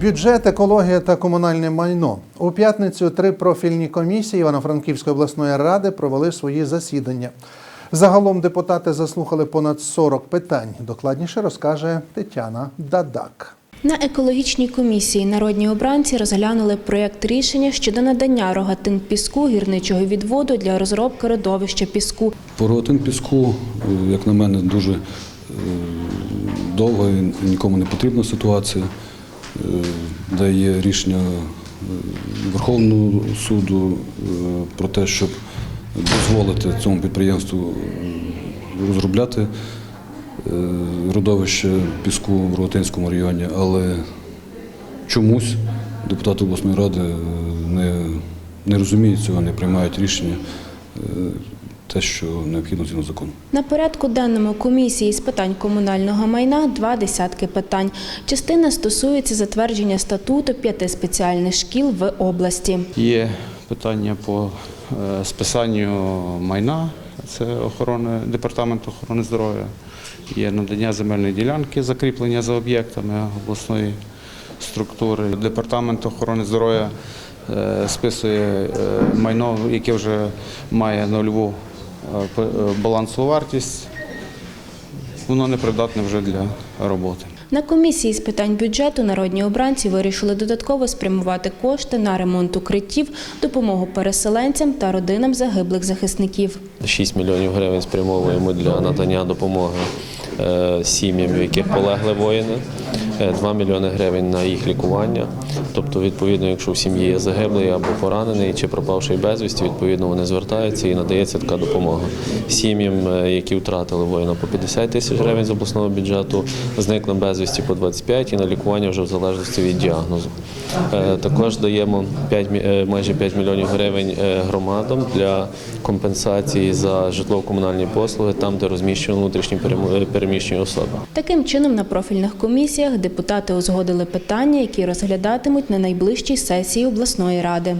Бюджет, екологія та комунальне майно у п'ятницю три профільні комісії Івано-Франківської обласної ради провели свої засідання. Загалом депутати заслухали понад 40 питань. Докладніше розкаже Тетяна Дадак. На екологічній комісії народні обранці розглянули проєкт рішення щодо надання рогатин піску гірничого відводу для розробки родовища піску. По рогатин піску, е, як на мене, дуже е, довга і нікому не потрібна ситуація, де є рішення е, Верховного суду е, про те, щоб дозволити цьому підприємству е, розробляти е, родовище піску в Рогатинському районі, але чомусь депутати обласної ради е, не, не розуміють цього, не приймають рішення е, те, що необхідно згідно закону. На порядку денному комісії з питань комунального майна два десятки питань. Частина стосується затвердження статуту п'яти спеціальних шкіл в області. Є питання по е, списанню майна, це охорони, департамент охорони здоров'я. Є надання земельної ділянки, закріплення за об'єктами обласної структури. Департамент охорони здоров'я е, списує е, майно, яке вже має нульову балансову вартість. Воно непридатне вже для роботи. На комісії з питань бюджету народні обранці вирішили додатково спрямувати кошти на ремонт укриттів, допомогу переселенцям та родинам загиблих захисників. 6 мільйонів гривень спрямовуємо для надання допомоги е, сім'ям, в яких полегли воїни, Е, 2 мільйони гривень на їх лікування. Тобто, відповідно, якщо в сім'ї є загиблий або поранений чи пропавший безвісті, відповідно вони звертаються і надається така допомога. Сім'ям, е, які втратили воїна, по 50 тисяч гривень з обласного бюджету, зниклим безвісті по 25 і на лікування вже в залежності від діагнозу. Е, Також даємо 5, е, майже 5 мільйонів гривень е, громадам для компенсації за житлово-комунальні послуги там, де розміщені внутрішні перем- е, переміщені особи. Таким чином, на профільних комісіях депутати узгодили питання, які розглядатимуть на найближчій сесії обласної ради.